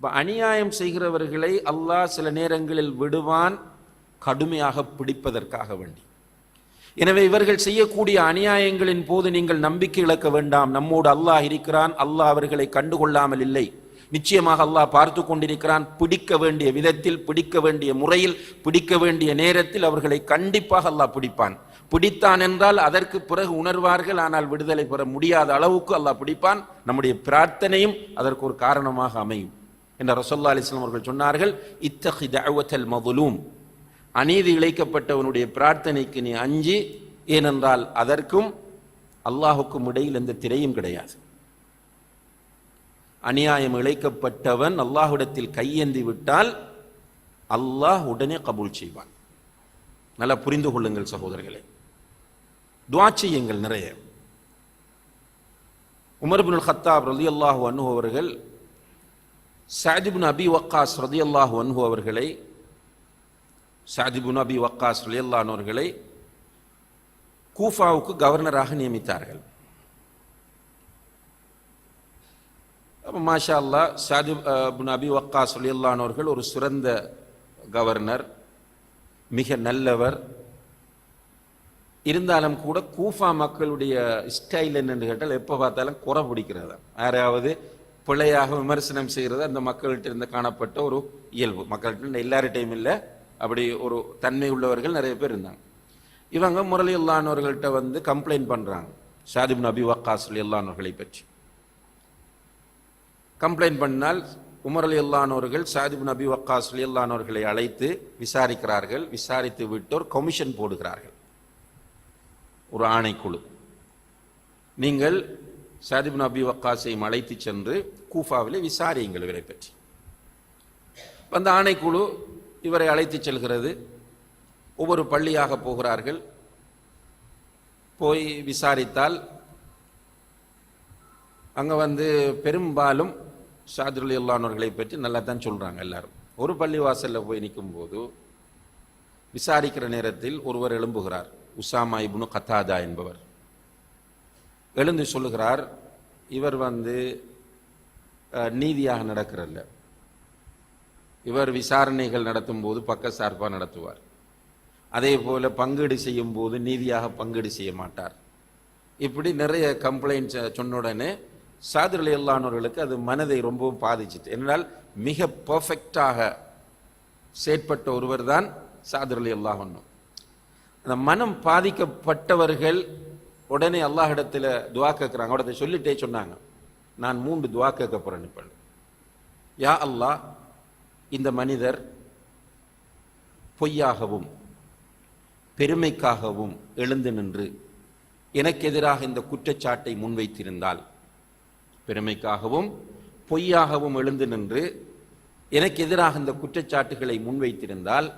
இப்போ அநியாயம் செய்கிறவர்களை அல்லாஹ் சில நேரங்களில் விடுவான் கடுமையாக பிடிப்பதற்காக வேண்டி. எனவே இவர்கள் செய்யக்கூடிய அநியாயங்களின் போது நீங்கள் நம்பிக்கை இழக்க வேண்டாம். நம்மோடு அல்லாஹ் இருக்கிறான் அல்லாஹ் அவர்களை கண்டுகொள்ளாமல் இல்லை. நிச்சயமாக அல்லாஹ் பார்த்து கொண்டிருக்கிறான் பிடிக்க வேண்டிய விதத்தில் பிடிக்க வேண்டிய முறையில் பிடிக்க வேண்டிய நேரத்தில் அவர்களை கண்டிப்பாக அல்லாஹ் பிடிப்பான். பிடித்தான் என்றால் அதற்கு பிறகு உணர்வார்கள் ஆனால் விடுதலை பெற முடியாத அளவுக்கு அல்லாஹ் பிடிப்பான். நம்முடைய பிரார்த்தனையும் அதற்கு ஒரு காரணமாக அமையும். என்ற ரசோல்லா அலிஸ்லாம் அவர்கள் சொன்னார்கள் இத்தகி தஅவத்தல் மதுலூம். அநீதி இழைக்கப்பட்டவனுடைய பிரார்த்தனைக்கு நீ அஞ்சி ஏனென்றால் அதற்கும் அல்லாஹுக்கும் இடையில் எந்த திரையும் கிடையாது. அநியாயம் இழைக்கப்பட்டவன் அல்லாஹ்விடத்தில் கையேந்தி விட்டால் அல்லாஹ் உடனே கபூல் செய்வான். நல்லா புரிந்து கொள்ளுங்கள் சகோதரர்களே. துவா செய்யுங்கள் நிறைய. உமர்பின் ஹத்தாப் ரலி அல்லாஹு அன்ஹு அவர்கள் சாதிபின் அபி வக்காஸ் ரதியல்லாஹ் அல்லாஹு அவர்களை சாதிபுன் அபி வக்காஸ் ரலியல்லான் அவர்களை கூஃபாவுக்கு கவர்னராக நியமித்தார்கள். அப்போ மாஷா அல்லா சாதிப் பின் அபி வக்காஸ் ரலி அவர்கள் ஒரு சிறந்த கவர்னர் மிக நல்லவர். இருந்தாலும் கூட கூஃபா மக்களுடைய ஸ்டைல் என்னென்னு கேட்டால் எப்போ பார்த்தாலும் குறை பிடிக்கிறது யாராவது பிழையாக விமர்சனம் செய்கிறது அந்த மக்கள்கிட்ட இருந்து காணப்பட்ட ஒரு இயல்பு. மக்கள்கிட்ட எல்லார்டையும் இல்லை அப்படி ஒரு தன்மை உள்ளவர்கள் நிறைய பேர் இருந்தாங்க. இவங்க முரளி அல்லானவர்கள்ட்ட வந்து கம்ப்ளைண்ட் பண்ணுறாங்க ஷாதிப் நபி வக்காஸ் அல்லானவர்களை பற்றி. கம்ப்ளைண்ட் பண்ணால் உமர் அலி சாதிப் நபி வக்காஸ் அலி அழைத்து விசாரிக்கிறார்கள். விசாரித்து விட்டோர் கமிஷன் போடுகிறார்கள். ஒரு ஆணைக்குழு. நீங்கள் சாதிபின் அபி வக்காஸையும் அழைத்து சென்று கூஃபாவிலே விசாரியுங்கள் இவரை பற்றி. அந்த ஆணைக்குழு இவரை அழைத்து செல்கிறது. ஒவ்வொரு பள்ளியாக போகிறார்கள். போய் விசாரித்தால் அங்கே வந்து பெரும்பாலும் ஷாதுல் இல்லானவர்களை பற்றி நல்லா தான் சொல்கிறாங்க எல்லாரும். ஒரு பள்ளி வாசலில் போய் நிற்கும்போது விசாரிக்கிற நேரத்தில் ஒருவர் எழும்புகிறார். உசாமா இப்னு கத்தாதா என்பவர். எழுந்து சொல்லுகிறார் இவர் வந்து நீதியாக நடக்கிறல்ல. இவர் விசாரணைகள் நடத்தும் போது பக்க சார்பாக நடத்துவார். அதே போல் பங்கீடு செய்யும் போது நீதியாக பங்கீடு செய்ய மாட்டார். இப்படி நிறைய கம்ப்ளைண்ட்ஸ் சொன்ன உடனே சாதிர் அல்லானவர்களுக்கு அது மனதை ரொம்பவும் பாதிச்சிட்டு என்னால் மிக பர்ஃபெக்டாக செயற்பட்ட ஒருவர் தான் சாதிர் அலி அந்த மனம் பாதிக்கப்பட்டவர்கள் உடனே அல்லாஹிடத்தில் துவா கேட்குறாங்க அவடத்தை சொல்லிட்டே சொன்னாங்க. நான் மூன்று துவா கேட்க போகிறேன் இப்போ. யா அல்லாஹ் இந்த மனிதர் பொய்யாகவும் பெருமைக்காகவும் எழுந்து நின்று எனக்கு எதிராக இந்த குற்றச்சாட்டை முன்வைத்திருந்தால் பெருமைக்காகவும் பொய்யாகவும் எழுந்து நின்று எனக்கு எதிராக இந்த குற்றச்சாட்டுகளை முன்வைத்திருந்தால்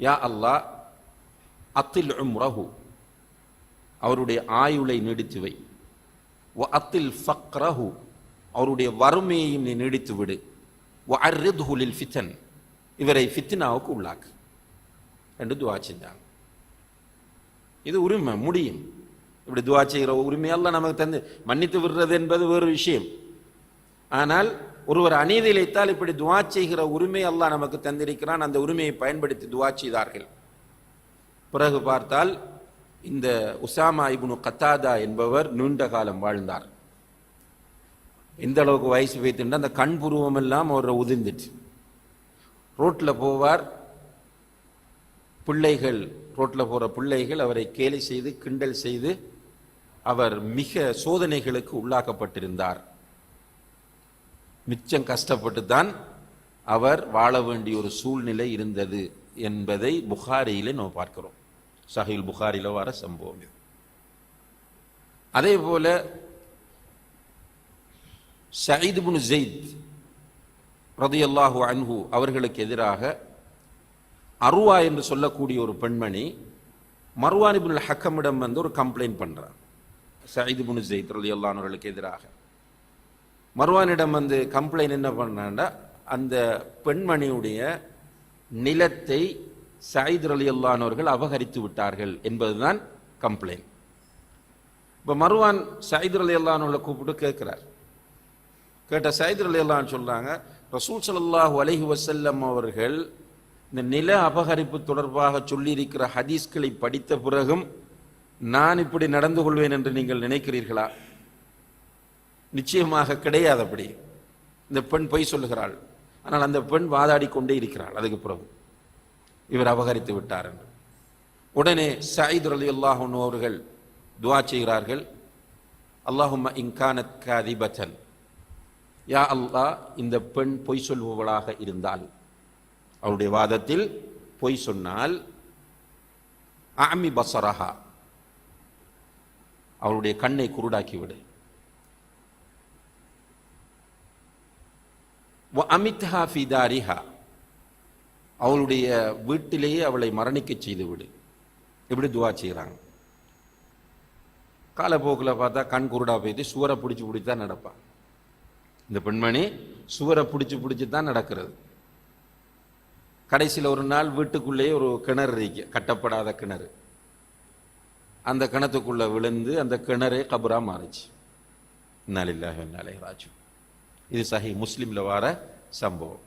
யா அல்லாஹ் அத்தில் உம்ரஹு அவருடைய ஆயுளை நீடித்து வை. அத்தில் ஃபக்ரஹு அவருடைய வறுமையையும் நீ நீடித்து விடு. வ அர்ரித்ஹு ஃபித்தன் இவரை ஃபித்னாவுக்கு உள்ளாக்கு. என்று துவா செஞ்சாங்க. இது உரிமை முடியும். இப்படி துவா செய்கிற உரிமையெல்லாம் நமக்கு தந்து மன்னித்து விடுறது என்பது வேறு விஷயம். ஆனால் ஒருவர் அநீதி இழைத்தால் இப்படி துவா செய்கிற உரிமை அல்லாஹ் நமக்கு தந்திருக்கிறான். அந்த உரிமையை பயன்படுத்தி துவா செய்தார்கள். பிறகு பார்த்தால் இந்த உசாமா இபுனு கத்தாதா என்பவர் நீண்ட காலம் வாழ்ந்தார். எந்த அளவுக்கு வயசு வைத்துட்டு அந்த கண் புருவம் எல்லாம் அவரை உதிர்ந்துட்டு ரோட்டில் போவார். பிள்ளைகள் ரோட்டில் போகிற பிள்ளைகள் அவரை கேலி செய்து கிண்டல் செய்து அவர் மிக சோதனைகளுக்கு உள்ளாக்கப்பட்டிருந்தார். மிச்சம் கஷ்டப்பட்டு தான் அவர் வாழ வேண்டிய ஒரு சூழ்நிலை இருந்தது என்பதை புகாரியிலே நம்ம பார்க்கிறோம். சஹீல் புகாரில வர சம்பவம். இது அதே போல சயீத் புனு ஜெயித் ரதியல்லாஹு அன்ஹு அவர்களுக்கு எதிராக அருவா என்று சொல்லக்கூடிய ஒரு பெண்மணி மர்வான் இப்னுல் ஹக்கமிடம் வந்து ஒரு கம்ப்ளைண்ட் பண்ணுறார் சயீத் புனு ஜெயித் ரலியல்லாஹு எதிராக. மர்வானிடம் வந்து கம்ப்ளைண்ட் என்ன பண்ணாண்டா அந்த பெண்மணியுடைய நிலத்தை சயீத் ரலியல்லானவர்கள் அபகரித்து விட்டார்கள் என்பதுதான் கம்ப்ளைண்ட் இப்போ மர்வான் சயீத் ரலியல்லானவர்களை கூப்பிட்டு கேட்குறார். கேட்ட சயீத் ரலியல்லான்னு சொல்றாங்க ரசூல் ஸல்லல்லாஹு அலஹி வசல்லம் அவர்கள் இந்த நில அபகரிப்பு தொடர்பாக சொல்லியிருக்கிற ஹதீஸ்களை படித்த பிறகும் நான் இப்படி நடந்து கொள்வேன் என்று நீங்கள் நினைக்கிறீர்களா? நிச்சயமாக கிடையாது அப்படி. இந்த பெண் பொய் சொல்லுகிறாள். ஆனால் அந்த பெண் வாதாடி கொண்டே இருக்கிறாள். அதுக்கு பிறகு. இவர் அபகரித்து விட்டார் என்று. உடனே சயீத் அலி அல்லாஹூன் அவர்கள் துவா செய்கிறார்கள். அல்லாஹும் இங்கானத் காதிபத்தன். யா அல்லாஹ் இந்த பெண் பொய் சொல்பவளாக இருந்தால். அவருடைய வாதத்தில் பொய் சொன்னால் ஆமி பசரஹா. அவருடைய கண்ணை குருடாக்கிவிடு. அமித்ஹா ஃபிதாரிஹா அவளுடைய வீட்டிலேயே அவளை மரணிக்க செய்து விடு இப்படி துவா செய்கிறாங்க காலப்போக்கில் பார்த்தா கண் குருடா போயிட்டு சுவரை பிடிச்சி பிடிச்சி தான் நடப்பான். இந்த பெண்மணி சுவரை பிடிச்சி பிடிச்சி தான் நடக்கிறது. கடைசியில் ஒரு நாள் வீட்டுக்குள்ளேயே ஒரு கிணறு இருக்கு கட்டப்படாத கிணறு. அந்த கிணத்துக்குள்ள விழுந்து அந்த கிணறே கபரா மாறிச்சு. நாளில்லாக நாளை ராஜு இது சஹி முஸ்லீமில் வர சம்பவம்.